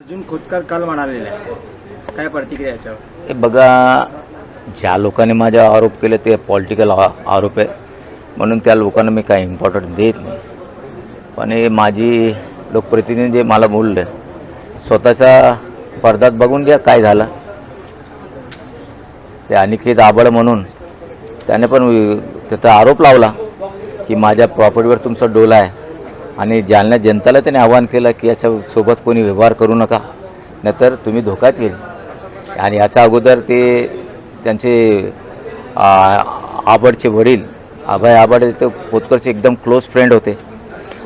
अर्जुन खोतकर काल म्हणालेले आहे. काय प्रतिक्रिया याच्यावर? हे बघा ज्या लोकांनी माझे आरोप केले ते पॉलिटिकल आरोप आहे. म्हणून त्या लोकांना मी काही इम्पॉर्टंट देत नाही. पण हे माझी लोकप्रतिनिधी जे मला बोलले स्वतःच्या पडद्यात बघून घ्या काय झालं. ते अनिकेत आबळ म्हणून त्याने पण वि- त्याचा आरोप लावला की माझ्या प्रॉपर्टीवर तुमचा डोला आहे. आणि जालना जनतेला त्याने आवाहन केलं की याच्यासोबत कोणी व्यवहार करू नका नाहीतर तुम्ही धोक्यात येईल आणि याच्या अगोदर ते त्यांचे आबडचे वडील अभय आबड ते खोतकरचे एकदम क्लोज फ्रेंड होते.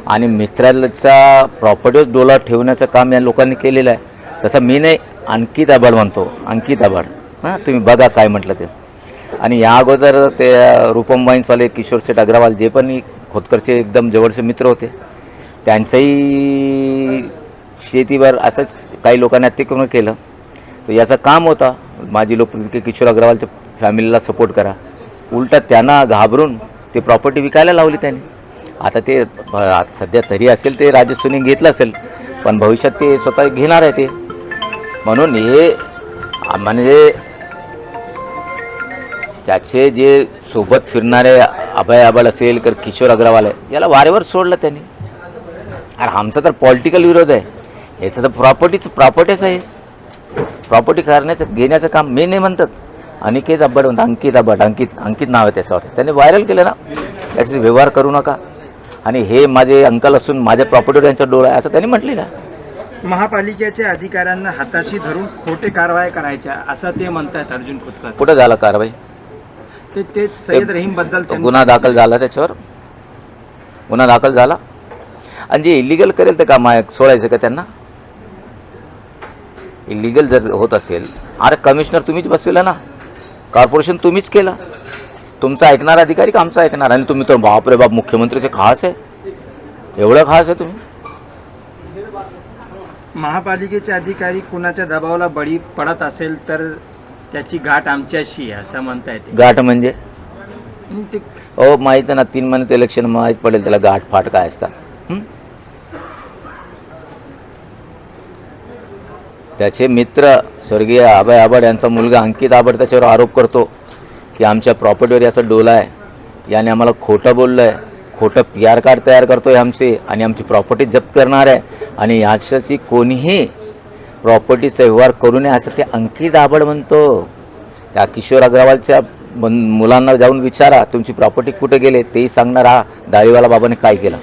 आणि मित्राचा प्रॉपर्टीवर डोला ठेवण्याचं काम या लोकांनी केलेलं आहे. तसं मी नाही अंकित आबाड म्हणतो अंकित आबाड. हां तुम्ही बघा काय म्हटलं ते. आणि या अगोदर ते रूपम वाईन्सवाले किशोर सेठ अग्रवाल जे पण खोतकरचे एकदम जवळचे मित्र होते त्यांचंही शेतीवर असंच काही लोकांनी अतिक्रमण केलं. तर याचं काम होता. माझी लोकप्रतिनिधी किशोर अग्रवालच्या फॅमिलीला सपोर्ट करा. उलटा त्यांना घाबरून ते प्रॉपर्टी विकायला लावली त्यांनी. आता ते सध्या तरी असेल ते राजस्वने घेतलं असेल पण भविष्यात ते स्वतः घेणार आहे ते. म्हणून हे म्हणजे त्याचे जे सोबत फिरणारे अभय अबल असेल तर किशोर अग्रवाल आहे याला वारेवर सोडलं त्यांनी. अरे आमचा तर पॉलिटिकल विरोध आहे. याचं तर प्रॉपर्टीच प्रॉपर्टीच आहे. प्रॉपर्टी करण्याचं घेण्याचं काम मी नाही म्हणतात अनिकेत आंबड म्हणतात अंकित आंबड अंकित अंकित नाव आहे त्याच्यावर त्यांनी व्हायरल केलं ना. याचे व्यवहार करू नका. आणि हे माझे अंकल असून माझ्या प्रॉपर्टीवर यांचा डोळा आहे असं त्यांनी म्हटली ना महापालिकेच्या अधिकाऱ्यांना हाताशी धरून खोटे कारवाई करायच्या असं ते म्हणतात अर्जुन खोतकर. कुठं झाला कारवाई? ते ते सय्यद रहीमबद्दल गुन्हा दाखल झाला त्याच्यावर? गुन्हा दाखल झाला? आणि जे इलिगल करेल तर का माय सोडायचं का त्यांना? इलिगल जर होत असेल अरे कमिशनर तुम्हीच बसविला ना. कॉर्पोरेशन तुम्हीच केलं. तुमचा ऐकणार अधिकारी का आमचा ऐकणार? आणि तुम्ही तर बापरे बाप मुख्यमंत्रीचे खास आहे. एवढं खास आहे तुम्ही? महापालिकेचे अधिकारी कुणाच्या दबावाला बळी पडत असेल तर त्याची गाठ आमच्याशी आहे असं म्हणता येते गाठ म्हणजे? ते हो माहीत आहे ना तीन महिन्यात इलेक्शन माहीत पडेल त्याला गाठ फाट काय असतात? त्याचे मित्र स्वर्गीय अभय आबड यांचा मुलगा अंकित आबड त्याच्यावर आरोप करतो की आमच्या प्रॉपर्टीवर याचा डोला आहे. याने आम्हाला खोटं बोललं आहे खोटं पी आर कार्ड तयार करतो आहे आमचे आणि आमची प्रॉपर्टी जप्त करणार आहे. आणि याच्याशी कोणीही प्रॉपर्टीचा व्यवहार करू नये असं ते अंकित आबड म्हणतो. त्या किशोर अग्रवालच्या मुलांना जाऊन विचारा तुमची प्रॉपर्टी कुठे गेले तेही सांगणार हा दाळीवाला बाबाने काय केलं.